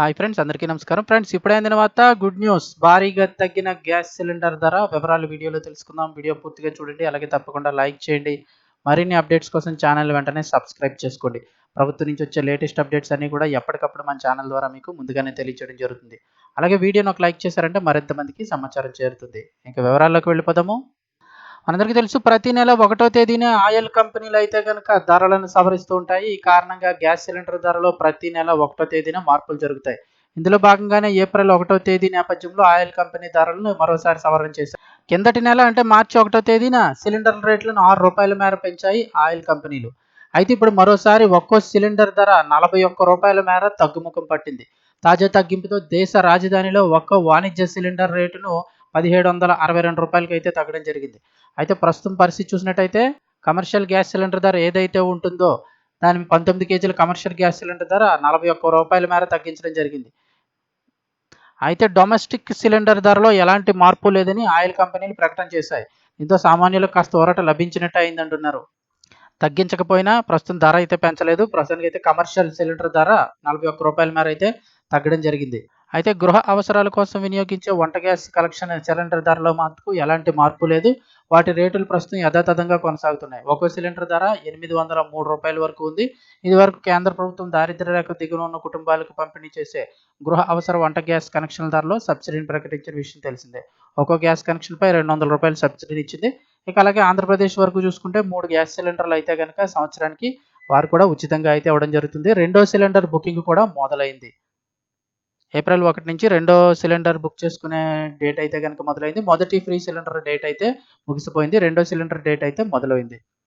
Hi friends అందరికీ నమస్కారం. Friends ఇప్పుడైన తర్వాత గుడ్ న్యూస్. భారీగా తగ్గిన గ్యాస్ సిలిండర్ ధర. వివరాలు వీడియోలో తెలుసుకుందాం. వీడియో పూర్తిగా చూడండి. అలాగే తప్పకుండా లైక్ చేయండి. మరిన్ని అప్డేట్స్ కోసం ఛానల్ వెంటనే సబ్స్క్రైబ్ చేసుకోండి. ప్రభుత్వం నుంచి వచ్చే లేటెస్ట్ అప్డేట్స్ అన్ని కూడా ఎప్పటికప్పుడు మన ఛానల్ ద్వారా మీకు ముందుగానే తెలియచేయడం జరుగుతుంది. అలాగే వీడియోను ఒక లైక్ చేశారంటే మరింత మందికి సమాచారం చేరుతుంది. ఇంకా వివరాల్లోకి వెళ్ళిపోదాము. మనందరికీ తెలుసు ప్రతి నెల ఒకటో తేదీన ఆయిల్ కంపెనీలు అయితే కనుక ధరలను సవరిస్తూ ఉంటాయి. ఈ కారణంగా గ్యాస్ సిలిండర్ ధరలో ప్రతి నెల ఒకటో తేదీన మార్పులు జరుగుతాయి. ఇందులో భాగంగానే ఏప్రిల్ ఒకటో తేదీ నేపథ్యంలో ఆయిల్ కంపెనీ ధరలను మరోసారి సవరణ చేశారు. కిందటి నెల అంటే మార్చి ఒకటో తేదీన సిలిండర్ రేట్లను ఆరు రూపాయల మేర పెంచాయి ఆయిల్ కంపెనీలు. అయితే ఇప్పుడు మరోసారి ఒక్కో సిలిండర్ ధర నలభై ఒక్క రూపాయల మేర తగ్గుముఖం పట్టింది. తాజా తగ్గింపుతో దేశ రాజధానిలో ఒక్కో వాణిజ్య సిలిండర్ రేటును పదిహేడు వందల అరవై రెండు రూపాయలకి అయితే తగ్గడం జరిగింది. అయితే ప్రస్తుతం పరిస్థితి చూసినట్టయితే కమర్షియల్ గ్యాస్ సిలిండర్ ధర ఏదైతే ఉంటుందో దాని పంతొమ్మిది కేజీల కమర్షియల్ గ్యాస్ సిలిండర్ ధర నలభై ఒక్క రూపాయల మేర తగ్గించడం జరిగింది. అయితే డొమెస్టిక్ సిలిండర్ ధరలో ఎలాంటి మార్పు లేదని ఆయిల్ కంపెనీలు ప్రకటన చేశాయి. దీంతో సామాన్యులకు కాస్త ఊరట లభించినట్టు అయిందంటున్నారు. తగ్గించకపోయినా ప్రస్తుతం ధర అయితే పెంచలేదు. ప్రస్తుతానికి అయితే కమర్షియల్ సిలిండర్ ధర నలభై ఒక్క రూపాయల మేర అయితే తగ్గడం జరిగింది. అయితే గృహ అవసరాల కోసం వినియోగించే వంట గ్యాస్ కలెక్షన్ సిలిండర్ ధరలో మాత్రం ఎలాంటి మార్పు లేదు. వాటి రేటులు ప్రస్తుతం యథాతథంగా కొనసాగుతున్నాయి. ఒక్కో సిలిండర్ ధర ఎనిమిది వందల మూడు రూపాయల వరకు ఉంది. ఇది వరకు కేంద్ర ప్రభుత్వం దారిద్ర్య రేఖ దిగున ఉన్న కుటుంబాలకు పంపిణీ చేసే గృహ అవసర వంట గ్యాస్ కనెక్షన్ల ధరలో సబ్సిడీని ప్రకటించిన విషయం తెలిసిందే. ఒక్కో గ్యాస్ కనెక్షన్పై రెండు వందల రూపాయలు సబ్సిడీ ఇచ్చింది. ఇక అలాగే ఆంధ్రప్రదేశ్ వరకు చూసుకుంటే మూడు గ్యాస్ సిలిండర్లు అయితే కనుక సంవత్సరానికి వారు కూడా ఉచితంగా అయితే ఇవ్వడం జరుగుతుంది. రెండో సిలిండర్ బుకింగ్ కూడా మొదలైంది. ఏప్రిల్ ఒకటి నుంచి రెండో సిలిండర్ బుక్ చేసుకునే డేట్ అయితే కనుక మొదలైంది. మొదటి ఫ్రీ సిలిండర్ డేట్ అయితే ముగిసిపోయింది. రెండో సిలిండర్ డేట్ అయితే మొదలైంది.